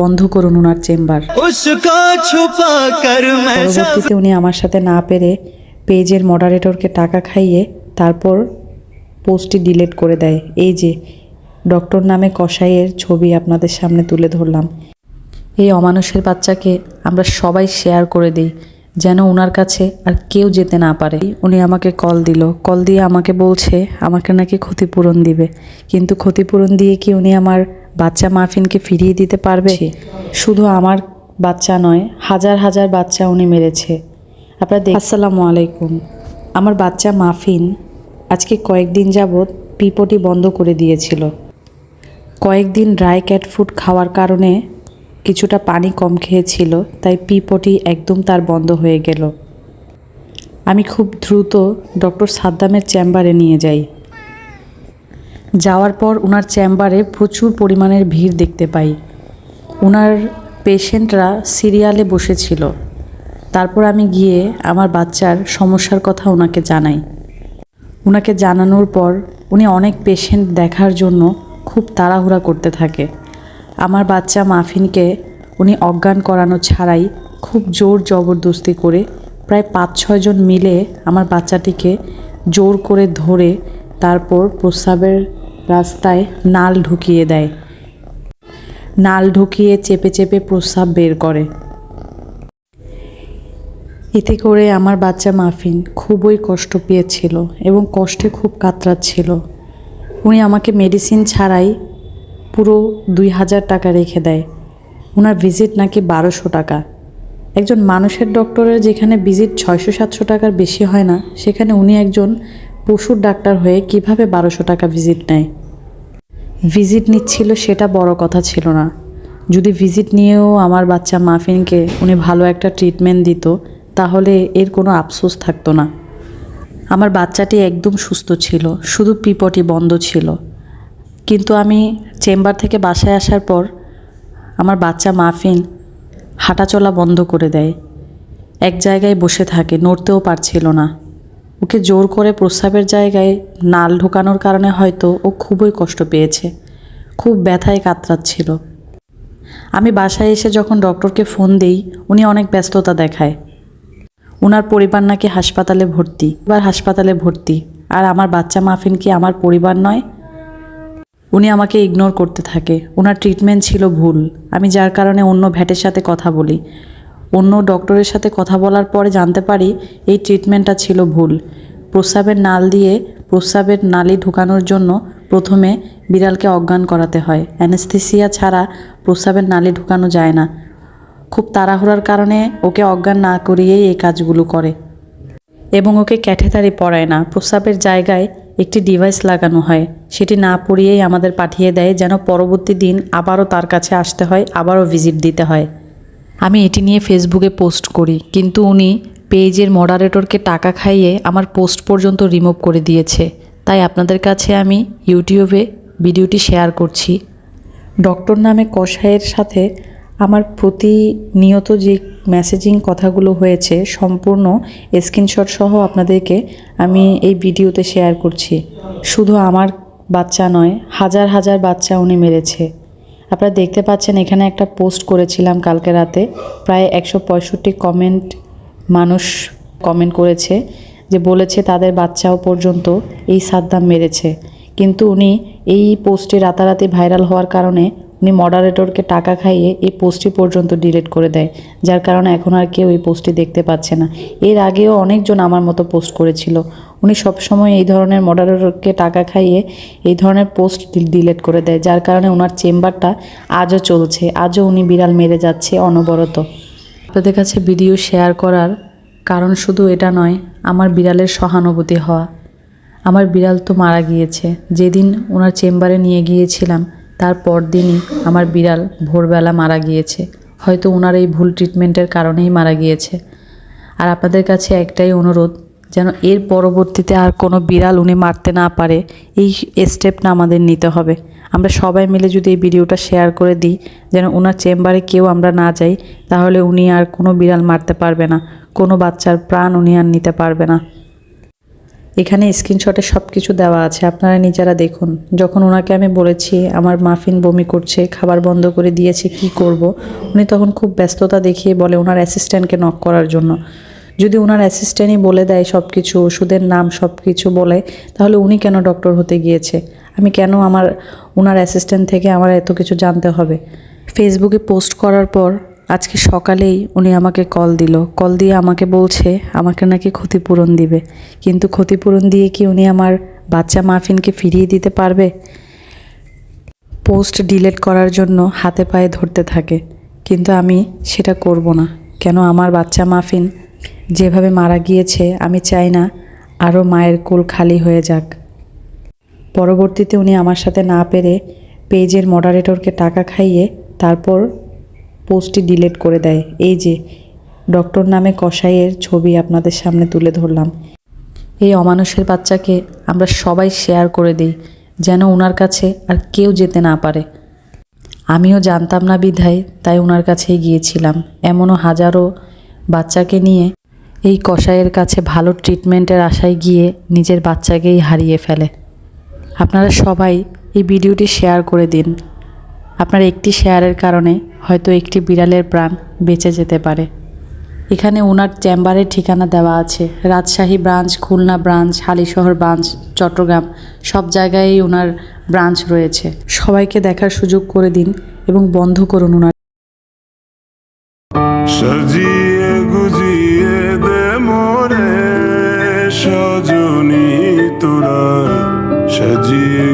বন্ধ করুন ওনার চেম্বার। পরবর্তীতে উনি আমার সাথে না পেরে পেজের মডারেটরকে টাকা খাইয়ে তারপর পোস্টটি ডিলেট করে দেয়। এই যে ডক্টর নামে কষাইয়ের ছবি আপনাদের সামনে তুলে ধরলাম। এই অমানুষের বাচ্চাকে আমরা সবাই শেয়ার করে দিই যেন ওনার কাছে আর কেউ যেতে না পারে। উনি আমাকে কল দিল। কল দিয়ে আমাকে বলছে আমাকে নাকি ক্ষতিপূরণ দিবে। কিন্তু ক্ষতিপূরণ দিয়ে কি উনি আমার বাচ্চা মাফিনকে ফিরিয়ে দিতে পারবে? শুধু আমার বাচ্চা নয় হাজার হাজার বাচ্চা উনি মেরেছে। আপনার দেখ আসসালামু আলাইকুম। আমার বাচ্চা মাফিন আজকে কয়েকদিন যাবৎ পিপটি বন্ধ করে দিয়েছিল। কয়েকদিন ড্রাই ক্যাট ফুড খাওয়ার কারণে কিছুটা পানি কম খেয়েছিল তাই পিপটি একদম তার বন্ধ হয়ে গেল। আমি খুব দ্রুত ডক্টর সাদ্দামের চেম্বারে নিয়ে যাই। যাওয়ার পর ওনার চেম্বারে প্রচুর পরিমাণের ভিড় দেখতে পাই। ওনার পেশেন্টরা সিরিয়ালে বসেছিল। তারপর আমি গিয়ে আমার বাচ্চার সমস্যার কথা ওনাকে জানাই। ওনাকে জানানোর পর উনি অনেক পেশেন্ট দেখার জন্য খুব তাড়াহুড়া করতে থাকে। আমার বাচ্চা মাফিনকে উনি অজ্ঞান করানো ছাড়াই খুব জোর জবরদস্তি করে প্রায় পাঁচ ছয়জন মিলে আমার বাচ্চাটিকে জোর করে ধরে তারপর প্রস্রাবের রাস্তায় নাল ঢুকিয়ে দেয়। নাল ঢুকিয়ে চেপে চেপে প্রস্রাব বের করে। এতে করে আমার বাচ্চা মাফিন খুবই কষ্ট পেয়েছিল এবং কষ্টে খুব কাতরাচ্ছিল। উনি আমাকে মেডিসিন ছাড়াই পুরো দুই হাজার টাকা রেখে দেয়। ওনার ভিজিট নাকি বারোশো টাকা। একজন মানুষের ডক্টরের যেখানে ভিজিট ছয়শো সাতশো টাকার বেশি হয় না, সেখানে উনি একজন পশুর ডাক্তার হয়ে কীভাবে বারোশো টাকা ভিজিট নেয়? ভিজিট নিচ্ছিল সেটা বড় কথা ছিল না। যদি ভিজিট নিয়েও আমার বাচ্চা মাফিনকে উনি ভালো একটা ট্রিটমেন্ট দিত, তাহলে এর কোনো আফসোস থাকতো না। আমার বাচ্চাটি একদম সুস্থ ছিল, শুধু পিপটি বন্ধ ছিল। কিন্তু আমি চেম্বার থেকে বাসায় আসার পর আমার বাচ্চা মাফিন হাঁটাচলা বন্ধ করে দেয়। এক জায়গায় বসে থাকে, নড়তেও পারছিল না। ওকে জোর করে প্রস্রাবের জায়গায় নাল ঢোকানোর কারণে হয়তো ও খুবই কষ্ট পেয়েছে। খুব ব্যথায় কাতরাচ্ছিল। আমি বাসায় এসে যখন ডক্টরকে ফোন দেই, উনি অনেক ব্যস্ততা দেখায়। ওনার পরিবার নাকি হাসপাতালে ভর্তি। এবার হাসপাতালে ভর্তি। আর আমার বাচ্চা মাফিন কি আমার পরিবার নয়? উনি আমাকে ইগনোর করতে থাকে। ওনার ট্রিটমেন্ট ছিল ভুল। আমি যার কারণে অন্য ভ্যাটের সাথে কথা বলি। অন্য ডক্টরের সাথে কথা বলার পরে জানতে পারি এই ট্রিটমেন্টটা ছিল ভুল। প্রস্রাবের নাল দিয়ে প্রস্রাবের নালি ঢুকানোর জন্য প্রথমে বিড়ালকে অজ্ঞান করাতে হয়। অ্যানেস্থেসিয়া ছাড়া প্রস্রাবের নালি ঢুকানো যায় না। খুব তাড়াহুড়ার কারণে ওকে অজ্ঞান না করিয়েই এই কাজগুলো করে। এবং ওকে ক্যাঠেতারি পড়ায় না। প্রস্রাবের জায়গায় একটি ডিভাইস লাগানো হয়। সেটি না পড়িয়েই আমাদের পাঠিয়ে দেয়, যেন পরবর্তী দিন আবারও তার কাছে আসতে হয়, আবারও ভিজিট দিতে হয়। আমি এটি নিয়ে ফেসবুকে পোস্ট করি। কিন্তু উনি পেজের মডারেটরকে টাকা খাইয়ে আমার পোস্ট পর্যন্ত রিমুভ করে দিয়েছে। তাই আপনাদের কাছে আমি ইউটিউবে ভিডিওটি শেয়ার করছি। ডক্টর নামে কষায়ের সাথে আমার প্রতিনিয়ত যে মেসেজিং কথাগুলো হয়েছে সম্পূর্ণ স্ক্রিনশট সহ আপনাদেরকে আমি এই ভিডিওতে শেয়ার করছি। শুধু আমার বাচ্চা নয়, হাজার হাজার বাচ্চা উনি মেরেছে। আপনারা দেখতে পাচ্ছেন, এখানে একটা পোস্ট করেছিলাম কালকে রাতে। প্রায় একশো পঁয়ষট্টি কমেন্ট মানুষ কমেন্ট করেছে, যে বলেছে তাদের বাচ্চাও পর্যন্ত এই সাদ্দাম মেরেছে। কিন্তু উনি এই পোস্টে রাতারাতি ভাইরাল হওয়ার কারণে উনি মডারেটরকে টাকা খাইয়ে এই পোস্টটি পর্যন্ত ডিলিট করে দেয়, যার কারণে এখন আর কেউ এই পোস্টটি দেখতে পাচ্ছে না। এর আগেও অনেকজন আমার মতো পোস্ট করেছিল। উনি সবসময় এই ধরনের মডারেটরকে টাকা খাইয়ে এই ধরনের পোস্ট ডিলিট করে দেয়। যার কারণে ওনার চেম্বারটা আজও চলছে। আজও উনি বিড়াল মেরে যাচ্ছে অনবরত। আপনাদের কাছে ভিডিও শেয়ার করার কারণ শুধু এটা নয়, আমার বিড়ালের সহানুভূতি হওয়া। আমার বিড়াল তো মারা গিয়েছে। যেদিন ওনার চেম্বারে নিয়ে গিয়েছিলাম, তার পরদিনই আমার বিড়াল ভোরবেলা মারা গিয়েছে। হয়তো ওনার এই ভুল ট্রিটমেন্টের কারণেই মারা গিয়েছে। আর আপনাদের কাছে একটাই অনুরোধ যেন এর পরবর্তীতে আর কোনো বিড়াল উনি মারতে না পারে, এই স্টেপটা আমাদের নিতে হবে। আমরা সবাই মিলে যদি এই ভিডিওটা শেয়ার করে দিই, যেন ওনার চেম্বারে কেউ আমরা না যাই, তাহলে উনি আর কোনো বিড়াল মারতে পারবে না, কোনো বাচ্চার প্রাণ উনি আর নিতে পারবে না। এখানে স্ক্রিনশটে সব কিছু দেওয়া আছে, আপনারা নিজেরা দেখুন। যখন ওনাকে আমি বলেছি, আমার মাফিন বমি করছে, খাবার বন্ধ করে দিয়েছে, কি করব? উনি তখন খুব ব্যস্ততা দেখিয়ে বলে, ওনার অ্যাসিস্ট্যান্টকে নক করার জন্য। যদি ওনার অ্যাসিস্ট্যান্টই বলে দেয় সব কিছু ওষুধের নাম সব কিছু বলে, তাহলে উনি কেন ডক্টর হতে গিয়েছে? আমি কেন আমার ওনার অ্যাসিস্ট্যান্ট থেকে আমার এত কিছু জানতে হবে? ফেসবুকে পোস্ট করার পর আজকে সকালেই উনি আমাকে কল দিল। কল দিয়ে আমাকে বলছে, আমাকে নাকি ক্ষতিপূরণ দিবে। কিন্তু ক্ষতিপূরণ দিয়ে কি উনি আমার বাচ্চা মাফিনকে ফিরিয়ে দিতে পারবে? পোস্ট ডিলিট করার জন্য হাতে পায়ে ধরতে থাকে। কিন্তু আমি সেটা করব না। কেন আমার বাচ্চা মাফিন যেভাবে মারা গিয়েছে, আমি চাই না আরও মায়ের কোল খালি হয়ে যাক। পরবর্তীতে উনি আমার সাথে না পেরে পেজের মডারেটরকে টাকা খাইয়ে তারপর পোস্টটি ডিলিট করে দেয়। এই যে, ডক্টর নামে কসাইয়ের ছবি আপনাদের সামনে তুলে ধরলাম। এই অমানুষের বাচ্চাকে আমরা সবাই শেয়ার করে দিই, যেন ওনার কাছে আর কেউ যেতে না পারে। আমিও জানতাম না বিধায়, তাই ওনার কাছেই গিয়েছিলাম। এমনও হাজারো বাচ্চাকে নিয়ে এই কসাইয়ের কাছে ভালো ট্রিটমেন্টের আশায় গিয়ে নিজের বাচ্চাকেই হারিয়ে ফেলে। আপনারা সবাই এই ভিডিওটি শেয়ার করে দিন। আপনার একটি শেয়ারের কারণে হয়তো একটি বিড়ালের প্রাণ বেঁচে যেতে পারে। এখানে ওনার চেম্বারের ঠিকানা দেওয়া আছে। Rajshahi branch, Khulna branch, Halishahar branch, Chittagong, সব জায়গায়ই ওনার ব্রাঞ্চ রয়েছে। সবাইকে দেখার সুযোগ করে দিন এবং বন্ধ করুন ওনার সজনী তোরা সাজিয়ে